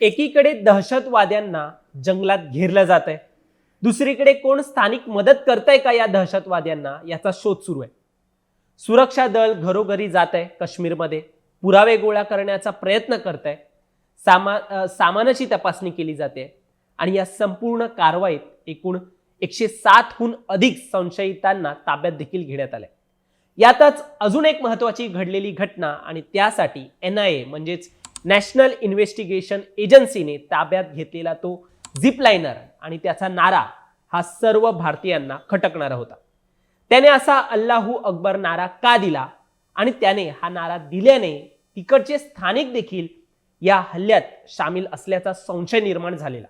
एकीकडे दहशतवाद्यांना जंगलात घेरलं जात आहे दुसरीकडे कोण स्थानिक मदत करतंय का या दहशतवाद्यांना याचा शोध सुरू आहे. सुरक्षा दल घरोघरी जात आहे काश्मीरमध्ये. पुरावे गोळा करण्याचा प्रयत्न करत आहे सामा सामानाची तपासणी केली जाते. आणि या संपूर्ण कारवाईत एकूण एकशे सातहून अधिक संशयितांना ताब्यात देखील घेण्यात आलंय. यातच अजून एक महत्वाची घडलेली घटना आणि त्यासाठी एन आय ए म्हणजेच नॅशनल इन्व्हेस्टिगेशन एजन्सीने ताब्यात घेतलेला तो झिपलायनर आणि त्याचा नारा हा सर्व भारतीयांना खटकणारा होता. त्याने असा अल्लाहू अकबर नारा का दिला? आणि त्याने हा नारा दिल्याने तिकडचे स्थानिक देखील या हल्ल्यात सामील असल्याचा संशय निर्माण झालेला.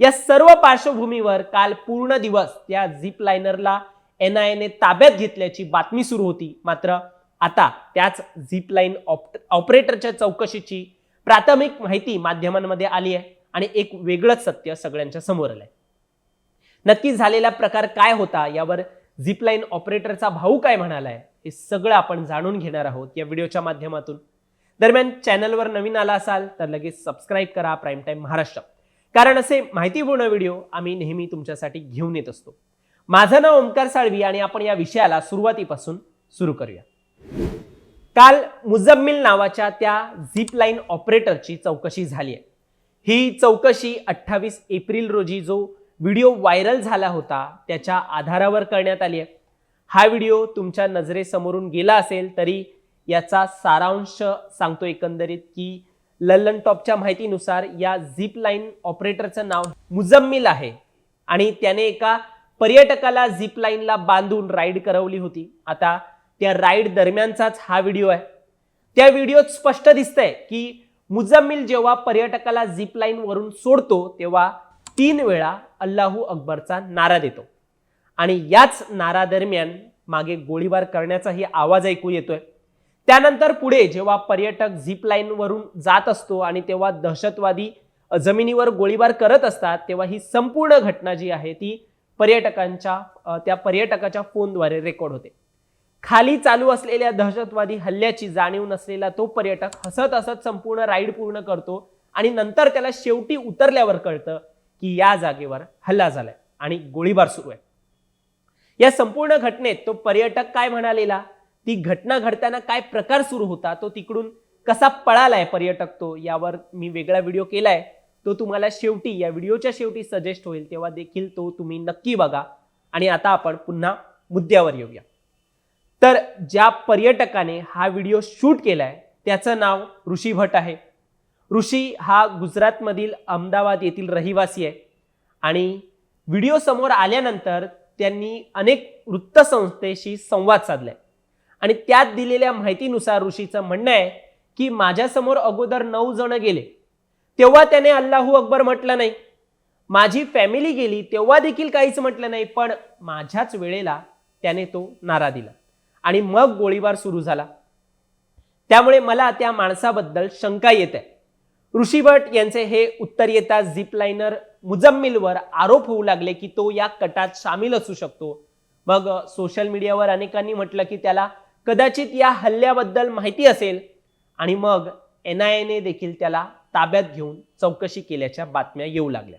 या सर्व पार्श्वभूमीवर काल पूर्ण दिवस त्या झिप लायनरला एन आय ने ताब्यात घेतल्याची बातमी सुरू होती. मात्र आता त्याच झिप लाईन ऑपरेटरच्या चौकशीची प्राथमिक माहिती माध्यमांमध्ये आली आहे आणि एक वेगळंच सत्य सगळ्यांच्या समोर आलंय. नक्की झालेला प्रकार काय होता यावर झिपलाईन ऑपरेटरचा भाऊ काय म्हणालाय हे सगळं आपण जाणून घेणार आहोत या व्हिडिओच्या माध्यमातून. दरम्यान चॅनलवर नवीन आला असाल तर लगेच सबस्क्राईब करा प्राईम टाईम महाराष्ट्र. कारण असे माहितीपूर्ण व्हिडिओ आम्ही नेहमी तुमच्यासाठी घेऊन येत असतो. माझं नाव ओंकार साळवी आणि आपण या विषयाला सुरुवातीपासून सुरू करूया. काल मुजम्मिल नावाच्या त्या झिप लाईन ऑपरेटरची चौकशी झाली आहे. ही चौकशी अठ्ठावीस एप्रिल रोजी जो व्हिडिओ व्हायरल झाला होता त्याच्या आधारावर करण्यात आली आहे. हा व्हिडिओ तुमच्या नजरेसमोरून गेला असेल तरी याचा सारांश सांगतो एकंदरीत की लल्लन टॉपच्या माहितीनुसार या झिप लाईन ऑपरेटरचं नाव मुजम्मिल आहे आणि त्याने एका पर्यटकाला झिप लाईनला बांधून राईड करवली होती. आता त्या राईड दरम्यानचाच हा व्हिडिओ आहे. त्या व्हिडिओत स्पष्ट दिसतंय की मुजम्मिल जेव्हा पर्यटकाला झिप लाईन वरून सोडतो तेव्हा तीन वेळा अल्लाहू अकबरचा नारा देतो. आणि याच नारा दरम्यान मागे गोळीबार करण्याचाही आवाज ऐकू येतोय. त्यानंतर पुढे जेव्हा पर्यटक झिप लाईन वरून जात असतो आणि तेव्हा दहशतवादी जमिनीवर गोळीबार करत असतात तेव्हा ही संपूर्ण घटना जी आहे ती पर्यटकांच्या त्या पर्यटकाच्या फोनद्वारे रेकॉर्ड होते. खाली चालू असलेल्या दहशतवादी हल्ल्याची जाणीव नसलेला तो पर्यटक हसत हसत संपूर्ण राईड पूर्ण करतो आणि नंतर त्याला शेवटी उतरल्यावर कळतं की या जागेवर हल्ला झालाय आणि गोळीबार सुरू आहे. या संपूर्ण घटनेत तो पर्यटक काय म्हणालेला? ती घटना घडताना काय प्रकार सुरू होता? तो तिकडून कसा पळालाय पर्यटक तो? यावर मी वेगळा व्हिडिओ केलाय. तो तुम्हाला शेवटी या व्हिडिओच्या शेवटी सजेस्ट होईल. तेव्हा देखील तो तुम्ही नक्की बघा. आणि आता आपण पुन्हा मुद्द्यावर येऊया. तर ज्या पर्यटकाने हा व्हिडिओ शूट केला आहे त्याचं नाव ऋषी भट आहे. ऋषी हा गुजरातमधील अहमदाबाद येथील रहिवासी आहे आणि व्हिडिओ समोर आल्यानंतर त्यांनी अनेक वृत्तसंस्थेशी संवाद साधलाय. आणि त्यात दिलेल्या माहितीनुसार ऋषीचं म्हणणं आहे की माझ्यासमोर अगोदर नऊ जण गेले. तेव्हा त्याने अल्लाहू अकबर म्हटलं नाही. माझी फॅमिली गेली तेव्हा देखील काहीच म्हटलं नाही पण माझ्याच वेळेला त्याने तो नारा दिला. आणि मग गोळीबार सुरू झाला. त्यामुळे मला त्या माणसाबद्दल शंका येत. आहे ऋषी भट यांचे हे उत्तर येता झिप लाईनर मुजम्मिलवर आरोप होऊ लागले की तो या कटात सामील असू शकतो. मग सोशल मीडियावर अनेकांनी म्हटलं की त्याला कदाचित या हल्ल्याबद्दल माहिती असेल. आणि मग एन आय एने देखील त्याला ताब्यात घेऊन चौकशी केल्याच्या बातम्या येऊ लागल्या.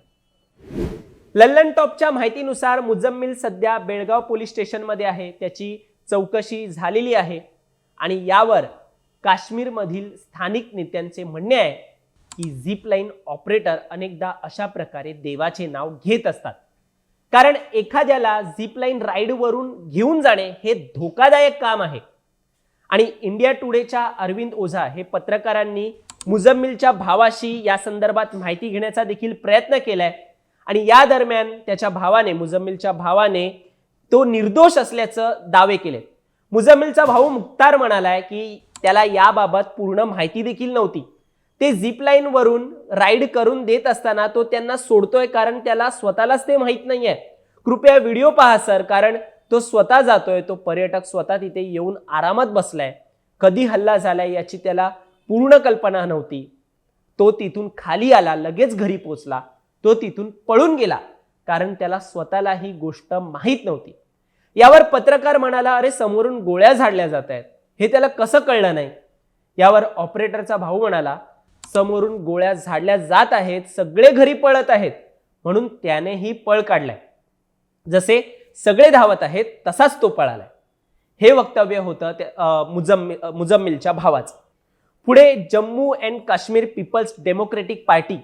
लल्लन टॉपच्या माहितीनुसार मुजम्मिल सध्या बेळगाव पोलीस स्टेशनमध्ये आहे. त्याची चौकशी झालेली आहे. आणि यावर काश्मीरमधील स्थानिक नेत्यांचे म्हणणे आहे की झिप लाईन ऑपरेटर अनेकदा अशा प्रकारे देवाचे नाव घेत असतात. कारण एखाद्याला झिप लाईन राईडवरून घेऊन जाणे हे धोकादायक काम आहे. आणि इंडिया टुडेच्या अरविंद ओझा हे पत्रकारांनी मुजम्मिलच्या भावाशी या संदर्भात माहिती घेण्याचा देखील प्रयत्न केलाय. आणि या दरम्यान त्याच्या भावाने मुजम्मिलच्या भावाने तो निर्दोष असल्याचं दावे केले. मुजमिलचा भाऊ मुख्तार म्हणालाय की त्याला याबाबत पूर्ण माहिती देखील नव्हती. ते झिप वरून राईड करून देत असताना तो त्यांना सोडतोय कारण त्याला स्वतःलाच ते माहीत नाहीये. कृपया व्हिडिओ पहा सर कारण तो स्वतः जातोय तो पर्यटक स्वतः तिथे येऊन आरामात बसलाय. कधी हल्ला झालाय याची त्याला पूर्ण कल्पना नव्हती. तो तिथून खाली आला लगेच घरी पोचला तो तिथून पळून गेला. कारण त्याला स्वतःला ही गोष्ट माहीत नव्हती. यावर पत्रकार म्हणाला अरे समोरून गोळ्या झाडल्या जात आहेत हे त्याला कसं कळलं नाही? यावर ऑपरेटरचा भाऊ म्हणाला समोरून गोळ्या झाडल्या जात आहेत सगळे घरी पळत आहेत. म्हणून त्यानेही पळ काढलाय. जसे सगळे धावत आहेत तसाच तो पळालाय. हे वक्तव्य होतं त्या मुजम्मिल मुजम्मिलच्या भावाचं. पुढे Jammu and Kashmir Peoples Democratic Party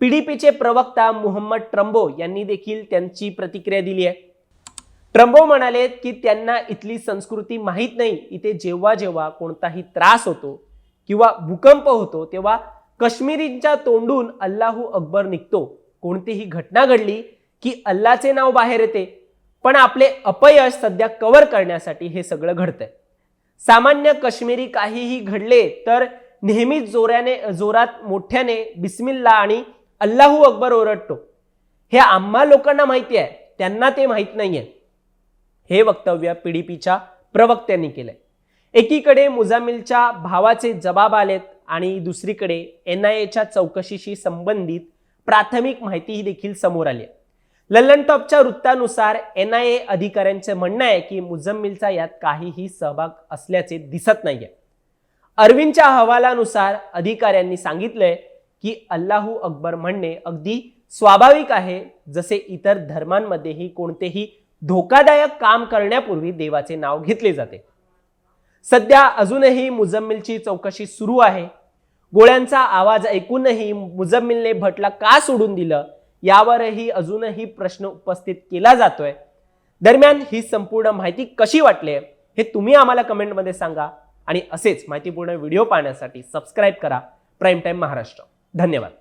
पीडीपीचे प्रवक्ता मोहम्मद ट्रम्बो यांनी देखील त्यांची प्रतिक्रिया दिली आहे. ट्रम्बो म्हणाले की त्यांना इथली संस्कृती माहीत नाही. इथे जेव्हा जेव्हा कोणताही त्रास होतो किंवा भूकंप होतो तेव्हा काश्मीरींच्या तोंडून अल्लाहू अकबर निघतो. कोणतीही घटना घडली की अल्लाचे नाव बाहेर येते. पण आपले अपयश सध्या कव्हर करण्यासाठी हे सगळं घडतंय. सामान्य काश्मीरी काहीही घडले तर नेहमीच जोराने जोरात मोठ्याने बिस्मिल्ला आणि अल्लाहू अकबर ओरडतो. हे आम्हा लोकांना माहिती आहे. त्यांना ते माहीत नाहीये. हे वक्तव्य पीडीपीच्या प्रवक्त्यांनी केलंय. एकीकडे मुजामिलच्या भावाचे जबाब आलेत आणि दुसरीकडे एन आय एच्या चौकशीशी संबंधित प्राथमिक माहितीही देखील समोर आली आहे. लल्लन टॉपच्या वृत्तानुसार एन आय ए अधिकाऱ्यांचे म्हणणं आहे की मुजम्मिलचा यात काहीही सहभाग असल्याचे दिसत नाहीये. अरविंदच्या अहवालानुसार अधिकाऱ्यांनी सांगितलंय की अल्लाहू अकबर म्हणणे अगदी स्वाभाविक आहे जसे इतर धर्मांमध्येही कोणतेही धोकादायक काम करण्यापूर्वी देवाचे नाव घेतले जाते. सध्या अजूनही मुजम्मिलची चौकशी सुरू आहे. गोळ्यांचा आवाज ऐकूनही मुजम्मिलने भटला का सोडून दिलं यावरही अजूनही प्रश्न उपस्थित केला जातोय. दरम्यान ही संपूर्ण माहिती कशी वाटली हे तुम्ही आम्हाला कमेंटमध्ये सांगा आणि असेच माहितीपूर्ण व्हिडिओ पाहण्यासाठी सबस्क्राईब करा. Prime Time Maharashtra. धन्यवाद